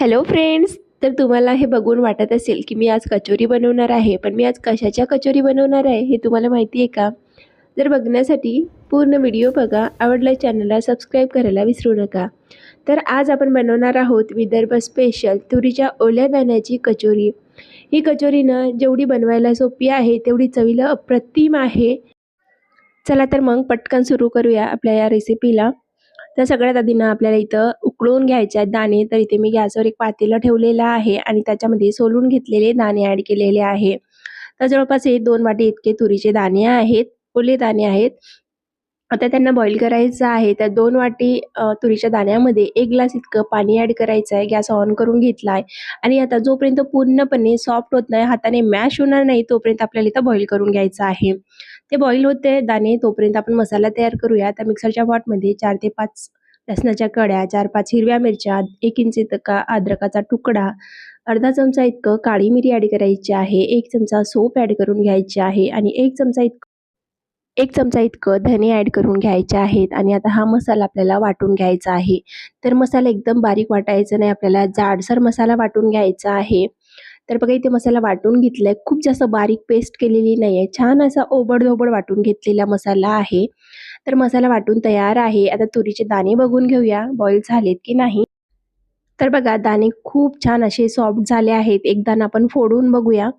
Hello friends तर तुम्हाला हे बघून वाटत असेल की मी आज कचोरी बनवणार आहे पण मी आज कशाच्या कचोरी बनवणार आहे हे तुम्हाला माहिती आहे का? जर बघण्यासाठी पूर्ण व्हिडिओ बघा आवडल्या चॅनलला सबस्क्राईब करायला विसरू नका. तर आज आपण बनवणार आहोत विदर्भ स्पेशल तुरीच्या ओल्या दाण्याची कचोरी. ही कचोरी ना जेवढी बनवायला सोपी आहे तेवढी चवीला अप्रतिम आहे. चला तर मग पटकन सुरू करूया आपल्या या रेसिपीला तर सगळ्यात आधी ना आपल्याला इथं उकळून घ्यायचे आहेत दाणे. तर इथे मी गॅसवर एक पातेलं ठेवलेलं आहे आणि त्याच्यामध्ये सोलून घेतलेले दाणे ॲड केलेले आहे. तर जवळपास हे दोन वाटी इतके तुरीचे दाणे आहेत ओले दाणे आहेत. आता त्यांना बॉईल करायचं आहे. तर दोन वाटी तुरीच्या दाण्यामध्ये एक ग्लास इतकं पाणी ॲड करायचं आहे. गॅस ऑन करून घेतला आहे. आणि आता जोपर्यंत पूर्णपणे सॉफ्ट होत नाही हाताने मॅश होणार नाही तोपर्यंत आपल्याला इथं बॉईल करून घ्यायचं आहे. ते बॉईल होते दाणे तोपर्यंत आपण मसाला तयार करूया. त्या मिक्सरच्या पॉटमध्ये चार ते पाच लसणाच्या कड्या चार पाच हिरव्या मिरच्या एक इंच इतका अद्रकाचा तुकडा अर्धा चमचा इतकं काळी मिरी ॲड करायची आहे एक चमचा सोप ॲड करून घ्यायची आहे आणि एक चमचा इतकं एक चमचा इतकं धने ॲड करून घ्यायचे आहेत आणि आता हा मसाला आपल्याला वाटून घ्यायचा आहे. तर मसाला एकदम बारीक वाटायचा नाही आपल्याला जाडसर मसाला वाटून घ्यायचा आहे. तर बघा इथे मसाला वाटून घेतलाय. खूप जास्त बारीक पेस्ट केलेली नाही आहे छान असा ओबडधोबड वाटून घेतलेला मसाला आहे. तर मसाला वाटून तयार आहे. आता तुरीचे दाणे बघून घेऊया. बॉईल झालेत की नाही? तर बघा दाणे खूप छान असे सॉफ्ट झाले आहेत. एक दाणा आपण फोडून बघूया.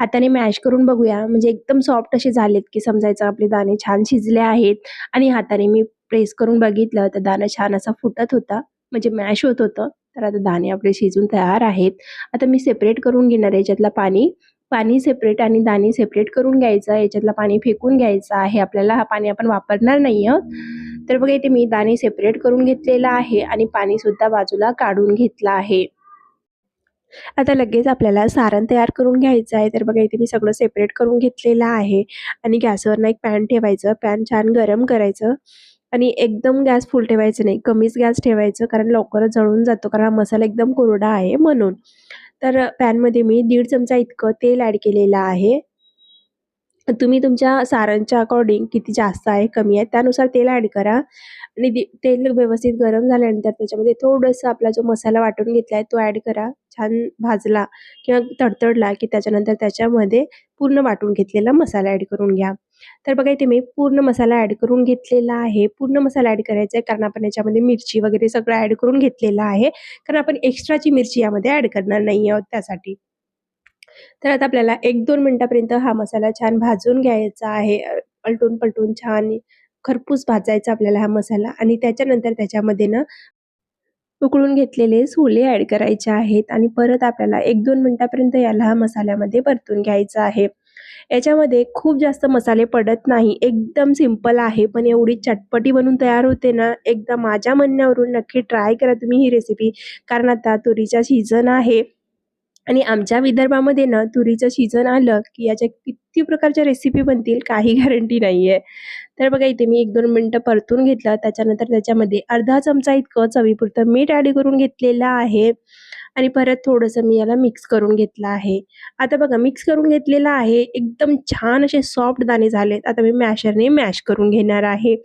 हाताने मॅश करून बघूया. म्हणजे एकदम सॉफ्ट असे झालेत की समजायचं आपले दाणे छान शिजले आहेत. आणि हाताने मी प्रेस करून बघितलं तर दाणा छान असा फुटत होता. म्हणजे मॅश होत होतं. तर आता दाणे आपले शिजून तयार आहेत. आता मी सेपरेट करून घेणार आहे याच्यातलं पाणी. पाणी सेपरेट आणि दाणे सेपरेट करून घ्यायचं याच्यातलं पाणी फेकून घ्यायचं आहे. आपल्याला हा पाणी आपण वापरणार नाही आहोत. तर बघा इथे मी दाणे सेपरेट करून घेतलेला आहे आणि पाणीसुद्धा बाजूला काढून घेतलं आहे. आता लगेच आपल्याला सारण तयार करून घ्यायचं आहे. तर बघा इथे मी सगळं सेपरेट करून घेतलेलं आहे. आणि गॅसवरनं एक पॅन ठेवायचं. पॅन छान गरम करायचं. आणि एकदम गॅस फुल ठेवायचं नाही. कमीच गॅस ठेवायचं कारण लवकरच जळून जातो. कारण हा मसाला एकदम कोरडा आहे म्हणून. तर पॅनमध्ये मी दीड चमचा इतकं तेल ॲड केलेलं आहे. तुम्ही तुमच्या सारांच्या अकॉर्डिंग किती जास्त आहे कमी आहे त्यानुसार तेल ॲड करा. आणि तेल व्यवस्थित गरम झाल्यानंतर त्याच्यामध्ये थोडंसं आपला जो मसाला वाटून घेतला आहे तो ॲड करा. छान भाजला किंवा तडतडला की त्याच्यानंतर त्याच्यामध्ये पूर्ण वाटून घेतलेला मसाला ॲड करून घ्या. तर बघा इथे मी पूर्ण मसाला ॲड करून घेतलेला आहे. पूर्ण मसाला ॲड करायचा आहे कारण आपण याच्यामध्ये मिरची वगैरे सगळं ॲड करून घेतलेलं आहे. कारण आपण एक्स्ट्राची मिरची यामध्ये ॲड करणार नाही आहोत त्यासाठी. तर आता आपल्याला एक दोन मिनटापर्यंत हा मसाला छान भाजून घ्यायचा आहे. पलटून पलटून छान खरपूस भाजायचा आपल्याला हा मसाला. आणि त्याच्यानंतर त्याच्यामध्ये ना उकळून घेतलेले सोले ॲड करायचे आहेत. आणि परत आपल्याला एक दोन मिनटापर्यंत याला हा मसाल्यामध्ये परतून घ्यायचा आहे. याच्यामध्ये खूप जास्त मसाले पडत नाही. एकदम सिंपल आहे. पण एवढी चटपटी बनून तयार होते ना एकदा माझ्या म्हणण्यावरून नक्की ट्राय करा तुम्ही ही रेसिपी कारण आता तुरीचा सीझन आहे. आणि आमच्या विदर्भामध्ये ना तुरीचं सीझन आलं की याच्या किती प्रकारच्या रेसिपी बनतील काही गॅरंटी नाही आहे तर बघा इथे मी एक दोन मिनटं परतून घेतलं. त्याच्यानंतर त्याच्यामध्ये अर्धा चमचा इतकं चवीपुरतं मीठ ॲड करून घेतलेलं आहे. आणि परत थोडंसं मी याला मिक्स करून घेतलं आहे. आता बघा मिक्स करून घेतलेलं आहे. एकदम छान असे सॉफ्ट दाणे झालेत. आता मी मॅशरने मॅश करून घेणार आहे.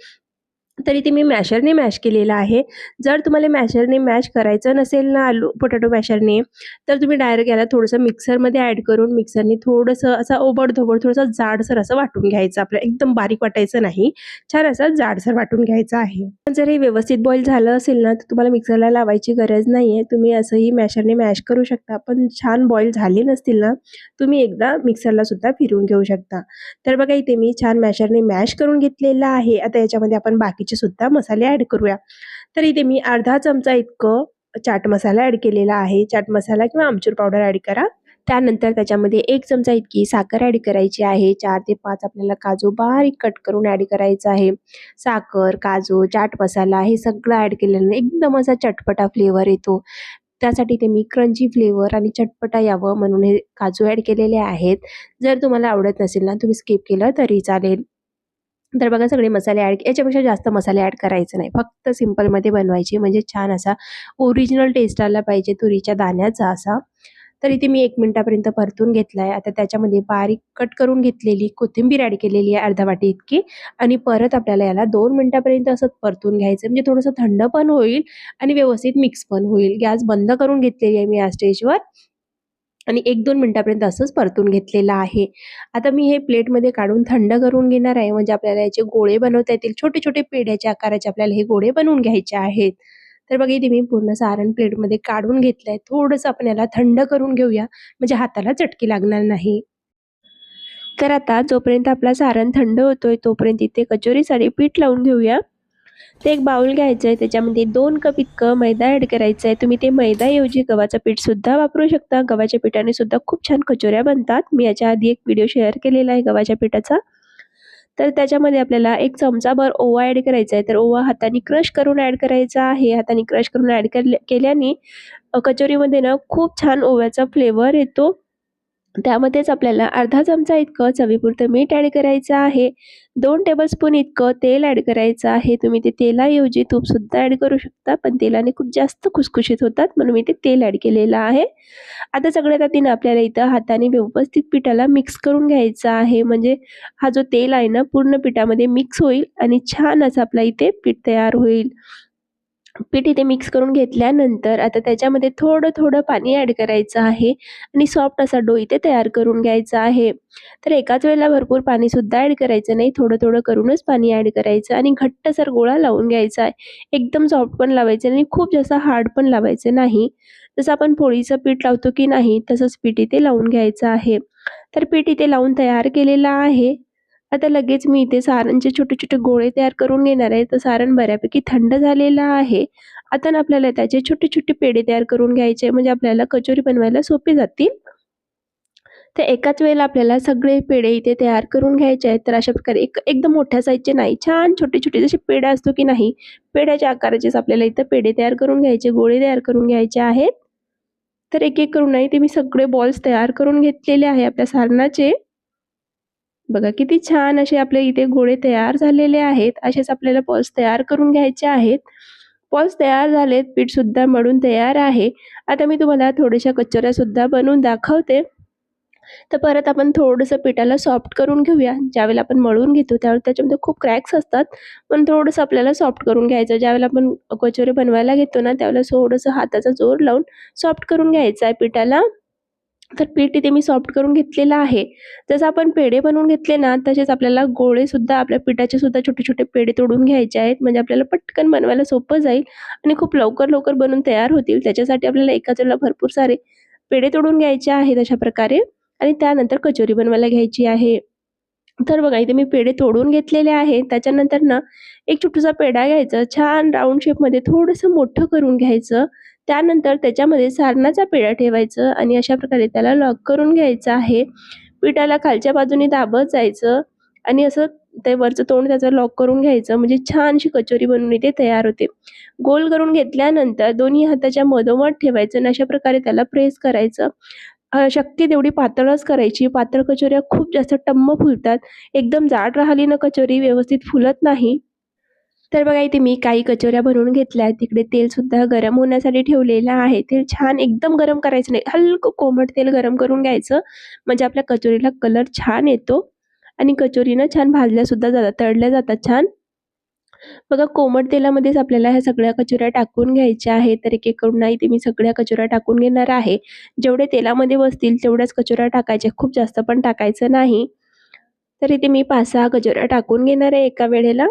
तर इथे मी मॅशरने मॅश केलेलं आहे. जर तुम्हाला मॅशरने मॅश करायचं नसेल ना आलू पोटॅटो मॅशरने तर तुम्ही डायरेक्ट याला थोडंसं मिक्सरमध्ये ॲड करून मिक्सरने थोडंसं असं ओबडधोबड थोडंसं जाडसर असं वाटून घ्यायचं. आपलं एकदम बारीक वाटायचं नाही. छान असं जाडसर वाटून घ्यायचं आहे. जर हे व्यवस्थित बॉईल झालं असेल ना तर तुम्हाला मिक्सरला लावायची गरज नाही आहे. तुम्ही असंही मॅशरने मॅश करू शकता. पण छान बॉईल झाले नसतील ना तुम्ही एकदा मिक्सरला सुद्धा फिरून घेऊ शकता. तर बघा इथे मी छान मॅशरने मॅश करून घेतलेलं आहे. आता याच्यामध्ये आपण बाकी बाकीचे सुद्धा मसाले ॲड करूया. तर इथे मी अर्धा चमचा इतकं चाट मसाला ॲड केलेला आहे. चाट मसाला किंवा आमचूर पावडर ॲड करा. त्यानंतर त्याच्यामध्ये एक चमचा इतकी साखर ॲड करायची आहे. चार ते पाच आपल्याला काजू बारीक कट करून ॲड करायचं आहे. साखर काजू चाट मसाला हे सगळं ॲड केल्यानं एकदम असा चटपटा फ्लेवर येतो. त्यासाठी ते मी क्रंची फ्लेवर आणि चटपटा यावं म्हणून हे काजू ॲड केलेले आहेत. जर तुम्हाला आवडत नसेल ना तुम्ही स्किप केलं तरी चालेल. तर बघा सगळे मसाले ॲड याच्यापेक्षा जास्त मसाले ॲड करायचे नाही. फक्त सिम्पलमध्ये बनवायचे. म्हणजे छान असा ओरिजिनल टेस्ट आला पाहिजे तुरीच्या दाण्याचा असा. तर इथे मी एक मिनिटापर्यंत परतून घेतला आहे आता त्याच्यामध्ये बारीक कट करून घेतलेली कोथिंबीर ॲड केलेली आहे अर्धा वाटी इतकी. आणि परत आपल्याला याला दोन मिनिटापर्यंत असं परतून घ्यायचं. म्हणजे थोडंसं थंड पण होईल आणि व्यवस्थित मिक्स पण होईल. गॅस बंद करून घेतलेली आहे मी या स्टेजवर आणि एक दोन मिनटापर्यंत असंच परतून घेतलेलं आहे. आता मी हे प्लेटमध्ये काढून थंड करून घेणार आहे. म्हणजे आपल्याला याचे गोळे बनवता येतील. छोटे छोटे पेढ्याच्या आकाराचे आपल्याला हे गोळे बनवून घ्यायचे आहेत. तर बघा इथे मी पूर्ण सारण प्लेटमध्ये काढून घेतलं आहे थोडंसं आपण याला थंड करून घेऊया. म्हणजे हाताला चटकी लागणार नाही. तर आता जोपर्यंत आपला सारण थंड होतोय तोपर्यंत इथे कचोरीसाठी पीठ लावून घेऊया. ते एक बाउल घ्यायचं आहे त्याच्यामध्ये दोन कप इतकं मैदा ॲड करायचं आहे तुम्ही ते मैदाऐवजी गव्हाचं पीठसुद्धा वापरू शकता. गव्हाच्या पिठाने सुद्धा खूप छान कचोऱ्या बनतात. मी याच्या आधी एक व्हिडिओ शेअर केलेला आहे गव्हाच्या पिठाचा. तर त्याच्यामध्ये आपल्याला एक चमचाभर ओवा ॲड करायचा आहे तर ओवा हाताने क्रश करून ॲड करायचा आहे. हाताने क्रश करून ॲड केल्याने कचोरीमध्ये ना खूप छान ओव्याचा फ्लेवर येतो. त्यामध्येच आपल्याला अर्धा चमचा इतकं चवीपुरतं मीठ ॲड करायचं आहे. दोन टेबलस्पून इतकं तेल ॲड करायचं आहे. तुम्ही ते तेलाऐवजी तूपसुद्धा ॲड करू शकता पण तेलाने खूप जास्त खुसखुशीत होतात म्हणून मी ते तेल ॲड केलेलं आहे. आता सगळ्यात आधीनं आपल्याला इथं हाताने व्यवस्थित पिठाला मिक्स करून घ्यायचं आहे. म्हणजे हा जो तेल आहे ना पूर्ण पिठामध्ये मिक्स होईल आणि छान असं आपला इथे पीठ तयार होईल. पीठ इथे मिक्स करून घेतल्यानंतर आता त्याच्यामध्ये थोडं थोडं पाणी ॲड करायचं आहे. आणि सॉफ्ट असा डो इथे तयार करून घ्यायचा आहे. तर एकाच वेळेला भरपूर पाणीसुद्धा ॲड करायचं नाही. थोडं थोडं करूनच पाणी ॲड करायचं आणि घट्टसर गोळा लावून घ्यायचा आहे. एकदम सॉफ्ट पण लावायचं आणि खूप जास्त हार्ड पण लावायचं नाही. जसं आपण पोळीचं पीठ लावतो की नाही तसंच पीठ इथे लावून घ्यायचं आहे. तर पीठ इथे लावून तयार केलेलं आहे. आता लगेच मी इथे सारणचे छोटे छोटे गोळे तयार करून घेणार आहे. तर सारण बऱ्यापैकी थंड झालेलं आहे. आता ना आपल्याला त्याचे छोटे छोटे पेढे तयार करून घ्यायचे म्हणजे आपल्याला कचोरी बनवायला सोपे जातील. तर एकाच वेळेला आपल्याला सगळे पेढे इथे तयार करून घ्यायचे आहेत. तर अशा प्रकारे एक एकदम मोठ्या साईजचे नाही. छान छोटे छोटे जसे पेढा असतो की नाही पेढ्याच्या आकाराचेच आपल्याला इथं पेढे तयार करून घ्यायचे गोळे तयार करून घ्यायचे आहेत. तर एक एक करून नाही ते मी सगळे बॉल्स तयार करून घेतलेले आहे आपल्या सारणाचे. बघा किती छान असे आपले इथे गोळे तयार झालेले आहेत. असेच आपल्याला पॉल्स तयार करून घ्यायचे आहेत. पॉल्स तयार झालेत पीठ सुद्धा मळून तयार आहे. आता मी तुम्हाला थोड्याशा कचोऱ्यासुद्धा बनवून दाखवते. तर परत आपण थोडंसं पिठाला सॉफ्ट करून घेऊया. ज्यावेळेला आपण मळून घेतो त्यावेळेला त्याच्यामध्ये खूप क्रॅक्स असतात. पण थोडंसं आपल्याला सॉफ्ट करून घ्यायचं. ज्यावेळेला आपण कचोरे बनवायला घेतो ना त्यावेळेला थोडंसं हाताचा जोर लावून सॉफ्ट करून घ्यायचं आहे पिठाला. तर पीठ इथे मी सॉफ्ट करून घेतलेलं आहे. जसं आपण पेढे बनवून घेतले ना तसेच आपल्याला गोळे सुद्धा आपल्या पिठाचे सुद्धा छोटे छोटे पेढे तोडून घ्यायचे आहेत. म्हणजे आपल्याला पटकन बनवायला सोपं जाईल आणि खूप लवकर लवकर बनवून तयार होतील. त्याच्यासाठी आपल्याला एकाच वेळेला भरपूर सारे पेढे तोडून घ्यायचे आहेत अशा प्रकारे. आणि त्यानंतर कचोरी बनवायला घ्यायची आहे. तर बघा इथे मी पेढे तोडून घेतलेले आहे त्याच्यानंतर ना एक छोटूसा पेढा घ्यायचा. छान राऊंड शेपमध्ये थोडंसं मोठं करून घ्यायचं. त्यानंतर त्याच्यामध्ये सारणाचा पेढा ठेवायचं आणि अशा प्रकारे त्याला लॉक करून घ्यायचं आहे. पिठाला खालच्या बाजूने दाबत जायचं आणि असं ते वरचं तोंड त्याचं लॉक करून घ्यायचं. म्हणजे छानशी कचोरी बनवून इथे तयार होते. गोल करून घेतल्यानंतर दोन्ही हाताच्या मधोमध ठेवायचं आणि अशा प्रकारे त्याला प्रेस करायचं. शक्य तेवढी पातळच करायची. पातळ कचोऱ्या खूप जास्त टम्म फुलतात. एकदम जाड राहिली ना कचोरी व्यवस्थित फुलत नाही. तर बघा इथे मी काही कचोऱ्या भरून घेतल्या तिकडे तेलसुद्धा गरम होण्यासाठी ठेवलेलं आहे. तेल छान एकदम गरम करायचं नाही. हलकं कोमट तेल गरम करून घ्यायचं. म्हणजे आपल्या कचोरीला कलर छान येतो. आणि कचोरीनं छान भाजल्या सुद्धा जातात तळल्या जातात छान. बघा कोमट तेलामध्येच आपल्याला ह्या सगळ्या कचोऱ्या टाकून घ्यायच्या आहेत. तर एक एक करून नाही ते मी सगळ्या कचोऱ्या टाकून घेणार आहे. जेवढे तेलामध्ये बसतील तेवढ्याच कचोऱ्या टाकायच्या. खूप जास्त पण टाकायचं नाही. तर इथे मी पाच सहा कचोऱ्या टाकून घेणार आहे एका वेळेला.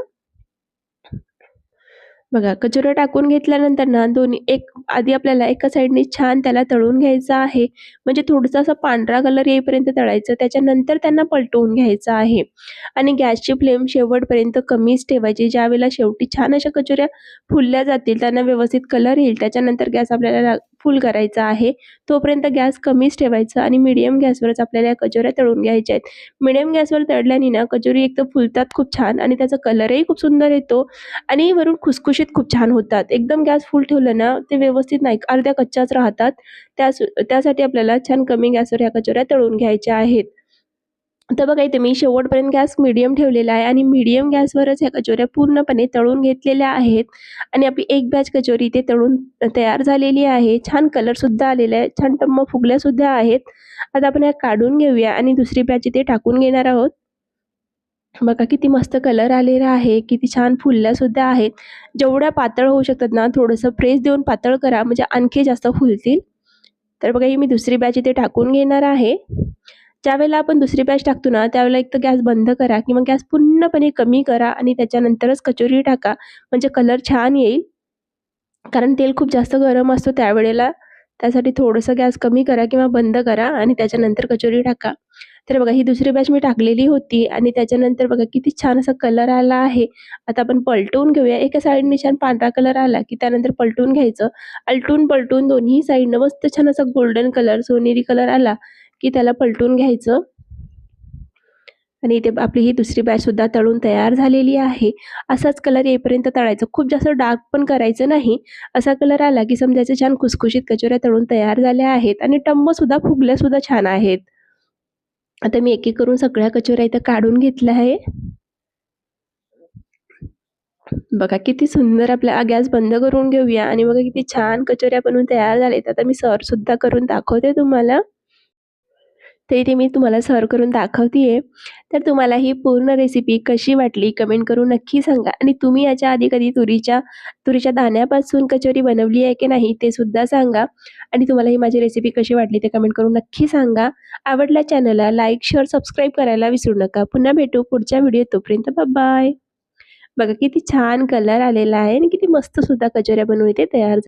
बघा कचोऱ्या टाकून घेतल्यानंतर ना दोन्ही एक आधी आपल्याला एका साईडने छान त्याला तळून घ्यायचं आहे. म्हणजे थोडंसं असं पांढरा कलर येईपर्यंत तळायचं त्याच्यानंतर त्यांना पलटवून घ्यायचं आहे. आणि गॅसची फ्लेम शेवटपर्यंत कमीच ठेवायची. ज्यावेळेला शेवटी छान अशा कचोऱ्या फुलल्या जातील त्यांना व्यवस्थित कलर येईल. त्याच्यानंतर गॅस आपल्याला फुल करायचा आहे. तोपर्यंत गॅस कमीच ठेवायचा आणि मिडियम गॅसवरच आपल्याला या कचोऱ्या तळून घ्यायच्या आहेत. मिडियम गॅसवर तळल्याने ना कचोरी एक तर फुलतात खूप छान आणि त्याचा कलरही खूप सुंदर येतो आणि वरून खुसखुशीत खूप छान होतात. एकदम गॅस फुल ठेवलं ना ते व्यवस्थित नाही अर्ध्या कच्च्याच राहतात. त्या त्यासाठी आपल्याला छान कमी गॅसवर ह्या कचोऱ्या तळून घ्यायच्या आहेत. तर बघा इथे मी शेवटपर्यंत गॅस मिडियम ठेवलेला आहे आणि मिडियम गॅसवरच ह्या कचोऱ्या पूर्णपणे तळून घेतलेल्या आहेत. आणि आपली एक बॅच कचोरी इथे तळून तयार झालेली आहे. छान कलरसुद्धा आलेला आहे. छान टम्म फुगल्यासुद्धा आहेत. आता आपण ह्या काढून घेऊया आणि दुसरी बॅच इथे टाकून घेणार आहोत. बघा किती मस्त कलर आलेला आहे. किती छान फुलल्यासुद्धा आहेत. जेवढ्या पातळ होऊ शकतात ना थोडंसं प्रेस देऊन पातळ करा. म्हणजे आणखी जास्त फुलतील. तर बघा ही मी दुसरी बॅच इथे टाकून घेणार आहे. ज्यावेळेला आपण दुसरी बॅच टाकतो ना त्यावेळेला एक तर गॅस बंद करा किंवा गॅस पूर्णपणे कमी करा आणि त्याच्यानंतरच कचोरी टाका. म्हणजे कलर छान येईल. कारण तेल खूप जास्त गरम असतो त्यावेळेला. त्यासाठी थोडंसं गॅस कमी करा किंवा बंद करा आणि त्याच्यानंतर कचोरी टाका. तर बघा ही दुसरी बॅच मी टाकलेली होती आणि त्याच्यानंतर बघा किती छान असा कलर आला आहे. आता आपण पलटवून घेऊया. एका साईडने छान पांढरा कलर आला की त्यानंतर पलटून घ्यायचं. आलटून पलटून दोन्ही साईडनं मस्त छान असा गोल्डन कलर सोनेरी कलर आला. की त्याला पलटून घ्यायचं. आणि इथे आपली ही दुसरी बॅचसुद्धा तळून तयार झालेली आहे. असाच कलर येईपर्यंत तळायचं. खूप जास्त डार्क पण करायचं नाही. असा कलर आला की समजायचं छान खुसखुशीत कचोऱ्या तळून तयार झाल्या आहेत. आणि टंबसुद्धा फुगल्यासुद्धा छान आहेत. आता मी एक एक करून सगळ्या कचोऱ्या इथं काढून घेतल्या आहे. बघा किती सुंदर आपल्या गॅस बंद करून घेऊया. आणि बघा किती छान कचोऱ्या बनवून तयार झालेत आता मी सर सुद्धा करून दाखवते तुम्हाला. तर इथे मी तुम्हाला सर्व करून दाखवते तर तुम्हाला ही पूर्ण रेसिपी कशी वाटली कमेंट करून नक्की सांगा. आणि तुम्ही याच्या आधी कधी तुरीच्या तुरीच्या दाण्यापासून कचोरी बनवली आहे की नाही ते सुद्धा सांगा. आणि तुम्हाला ही माझी रेसिपी कशी वाटली ते कमेंट करून नक्की सांगा. आवडल्या चॅनलला लाईक शेअर सबस्क्राईब करायला विसरू नका. पुन्हा भेटू पुढच्या व्हिडिओ तोपर्यंत बाय बघा किती छान कलर आलेला आहे आणि किती मस्त सुद्धा कचोऱ्या बनवून इथे तयार